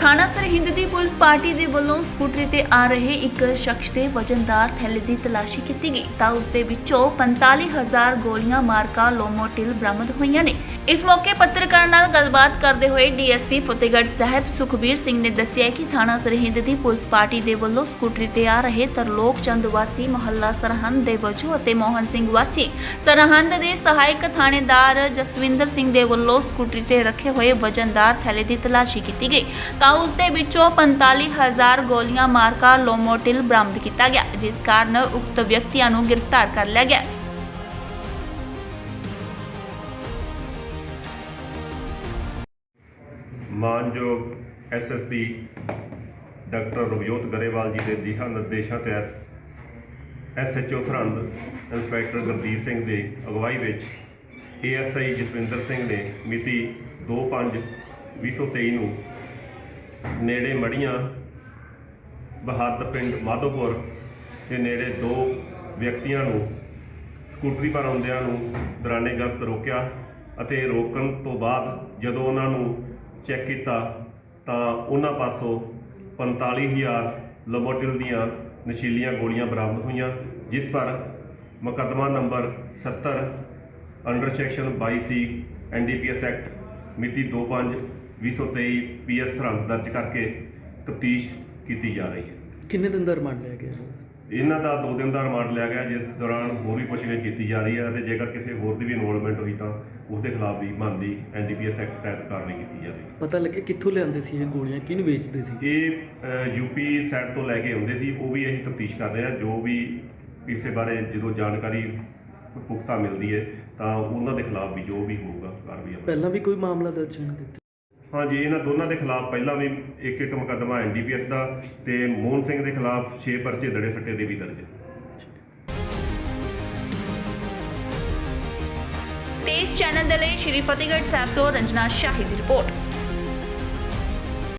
ਥਾਣਾ ਸਰਹਿੰਦ ਦੀ police party ਦੇ ਵੱਲੋਂ ਸਕੂਟਰੀ ਤੇ ਆ ਰਹੇ ਇੱਕ ਸ਼ਖਸ ਦੇ ਵਜਨਦਾਰ ਥੈਲੇ ਦੀ ਤਲਾਸ਼ੀ ਕੀਤੀ ਗਈ। ਤਾਂ ਉਸ ਦੇ ਵਿੱਚੋਂ 45000 ਗੋਲੀਆਂ ਮਾਰਕਾ ਲੋਮੋਟਿਲ ਬਰਾਮਦ ਹੋਈਆਂ ਨੇ। ਇਸ ਮੌਕੇ ਪੱਤਰਕਾਰ ਨਾਲ ਗੱਲਬਾਤ ਕਰਦੇ ਹੋਏ ਡੀਐਸਪੀ ਫਤਿਹਗੜ੍ਹ ਸਾਹਿਬ ਸੁਖਬੀਰ ਸਿੰਘ ਨੇ ਦੱਸਿਆ ਕਿ ਥਾਣਾ ਸਰਹਿੰਦ ਦੀ ਪੁਲਿਸ ਪਾਰਟੀ ਦੇ ਵੱਲੋਂ ਸਕੂਟਰੀ ਤੇ ਆ ਰਹੇ ਤਰਲੋਕ ਚੰਦ ਵਾਸੀ, ਮੁਹੱਲਾ ਸਰਹੰਦ ਦੇ ਵਜੋਂ ਅਤੇ ਮੋਹਨ ਸਿੰਘ ਵਾਸੀ, ਸਰਹੰਦ ਦੇ ਸਹਾਇਕ ਥਾਣੇਦਾਰ ਜਸਵਿੰਦਰ ਸਿੰਘ ਦੇ ਵੱਲੋਂ ਸਕੂਟਰੀ ਤੇ ਰੱਖੇ ਹੋਏ ਵਜਨਦਾਰ ਥੈਲੇ ਦੀ ਤਲਾਸ਼ੀ ਕੀਤੀ ਗਈ। ਤਾਂ ਉਸ ਦੇ ਵਿੱਚੋਂ 45000 ਗੋਲੀਆਂ ਮਾਰਕਾ ਲੋਮੋਟਿਲ ਬਰਾਮਦ ਕੀਤਾ ਗਿਆ, ਜਿਸ ਕਾਰਨ ਉਕਤ ਵਿਅਕਤੀਆਂ ਨੂੰ ਗ੍ਰਿਫਤਾਰ ਕਰ ਲਿਆ ਗਿਆ। ਮਾਨਯੋਗ ਐਸਐਸਪੀ ਡਾਕਟਰ ਰਵਜੋਤ ਗਰੇਵਾਲ ਜੀ ਦੇ ਦਿਸ਼ਾ ਨਿਰਦੇਸ਼ਾਂ ਤਹਿਤ ਐਸਐਚਓ ਸਰਹੰਦ ਇੰਸਪੈਕਟਰ ਗੁਰਦੀਪ ਸਿੰਘ ਦੇ ਅਗਵਾਈ ਵਿੱਚ ਏਐਸਆਈ ਜਸਵਿੰਦਰ ਸਿੰਘ ਨੇ ਮਿਤੀ 2/5/2023 ਨੂੰ ਨੇੜੇ ਮੜੀਆਂ, ਬਹਾਦਰ ਪਿੰਡ ਮਾਧੋਪੁਰ ਦੇ ਨੇੜੇ ਦੋ ਵਿਅਕਤੀਆਂ ਨੂੰ, ਸਕੂਟਰੀ ਪਰ ਆਉਂਦਿਆਂ ਨੂੰ ਦੌਰਾਨੇ ਗਸਤ ਰੋਕਿਆ ਅਤੇ ਰੋਕਣ ਤੋਂ ਬਾਅਦ ਜਦੋਂ ਉਹਨਾਂ ਨੂੰ ਚੈੱਕ ਕੀਤਾ ਤਾਂ ਉਹਨਾਂ ਪਾਸੋਂ 45000 ਲੋਮੋਟਿਲ ਦੀਆਂ ਨਸ਼ੀਲੀਆਂ ਗੋਲੀਆਂ ਬਰਾਮਦ ਹੋਈਆਂ, ਜਿਸ ਪਰ ਮੁਕੱਦਮਾ number 70 under section 22 C NDPS act ਮਿਤੀ 25/2023 ਪੀਐਸ ਸਰਹੰਦ ਦਰਜ ਕਰਕੇ ਤਫਤੀਸ਼ ਕੀਤੀ ਜਾ ਰਹੀ ਹੈ। ਕਿੰਨੇ ਦਿਨ ਦਾ ਰਿਮਾਂਡ ਲਿਆ ਗਿਆ? ਇਹਨਾਂ ਦਾ 2 ਦਿਨ ਦਾ ਰਿਮਾਂਡ ਲਿਆ ਗਿਆ ਜਿਸ ਦੌਰਾਨ ਹੋਰ ਵੀ ਪੁੱਛਗਿੱਛ ਕੀਤੀ ਜਾ ਰਹੀ ਹੈ ਤੇ ਜੇਕਰ ਕਿਸੇ ਹੋਰ ਦੀ ਵੀ ਇਨਵੋਲਵਮੈਂਟ ਹੋਈ ਤਾਂ ਉਸ ਦੇ ਖਿਲਾਫ ਵੀ ਬਣਦੀ ਐਨਡੀਪੀਐਸ ਐਕਟ ਤਹਿਤ ਕਾਰਵਾਈ ਕੀਤੀ ਜਾਵੇਗੀ। ਪਤਾ ਲੱਗਿਆ ਕਿੱਥੋਂ ਲਿਆਂਦੇ ਸੀ ਇਹ ਗੋਲੀਆਂ ਕਿਹਨੂੰ ਵੇਚਦੇ ਸੀ? ਇਹ ਯੂਪੀ ਸਾਈਡ ਤੋਂ ਲੈ ਕੇ ਆਉਂਦੇ ਸੀ ਉਹ ਵੀ ਅਸੀਂ ਤਫਤੀਸ਼ ਕਰ ਰਹੇ ਹਾਂ। ਜੋ ਵੀ ਇਸੇ ਬਾਰੇ ਜਦੋਂ ਜਾਣਕਾਰੀ ਪੁਖਤਾ ਮਿਲਦੀ ਹੈ ਤਾਂ ਉਹਨਾਂ ਦੇ ਖਿਲਾਫ ਵੀ ਜੋ ਵੀ ਹੋਊਗਾ ਕਾਰਵਾਈ। ਪਹਿਲਾਂ ਵੀ ਕੋਈ ਮਾਮਲਾ ਦਰਜ ਨਹੀਂ ਦਿੱਤਾ? ਹਾਂਜੀ, ਇਹਨਾਂ ਦੋਨਾਂ ਦੇ ਖਿਲਾਫ ਪਹਿਲਾਂ ਵੀ ਇੱਕ ਇੱਕ ਮੁਕੱਦਮਾ ਐਨਡੀਪੀਐਸ ਦਾ ਤੇ ਮੋਹਨ ਸਿੰਘ ਦੇ ਖਿਲਾਫ 6 ਪਰਚੇ ਦੜੇ ਸੱਟੇ ਦੇ ਵੀ ਦਰਜ ਹੈ। ਤੇਜ਼ ਚੈਨਲ ਦੇ ਲਈ ਸ਼੍ਰੀ ਫਤਿਹਗੜ੍ਹ ਸਾਹਿਬ ਤੋਂ ਰੰਜਨਾ ਸ਼ਾਹੀ ਦੀ ਰਿਪੋਰਟ।